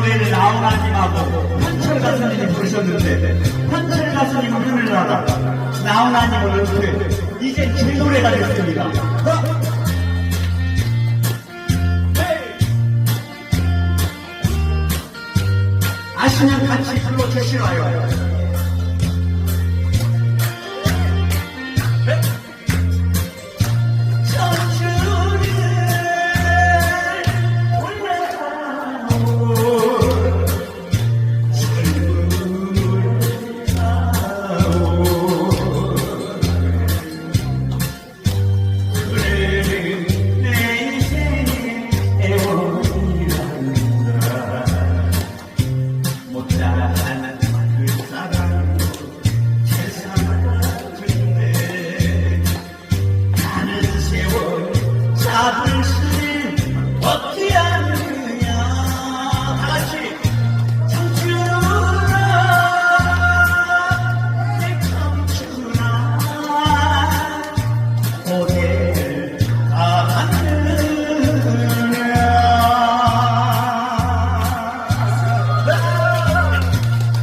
나훈아님하고 현철 가수님이 부르셨는데 현철 가수님은 하늘나라 나훈아님은 은퇴 이제 제 노래가 됐습니다 어? 아시면 같이 불러주시나요?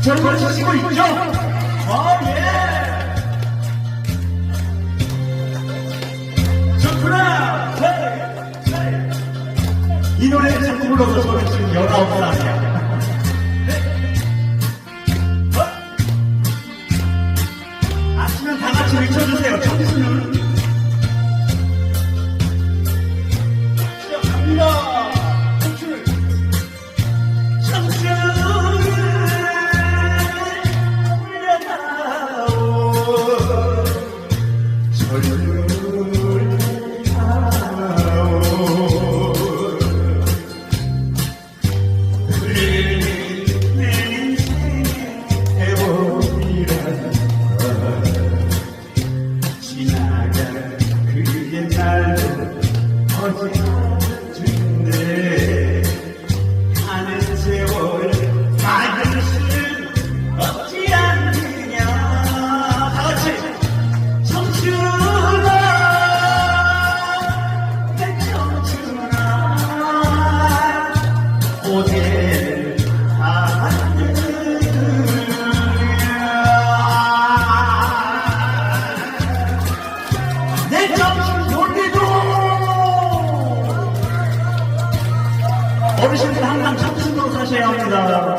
치시고 있죠? 어, 예! 좋구나! 네! 네. 이 노래를 자꾸 불러서 저는 지금 19살이야. 아시면 다 같이 외쳐주세요. 청춘은. 지나간 그 옛날도 어제 어르신들 항상 참신으로 사셔야 합니다.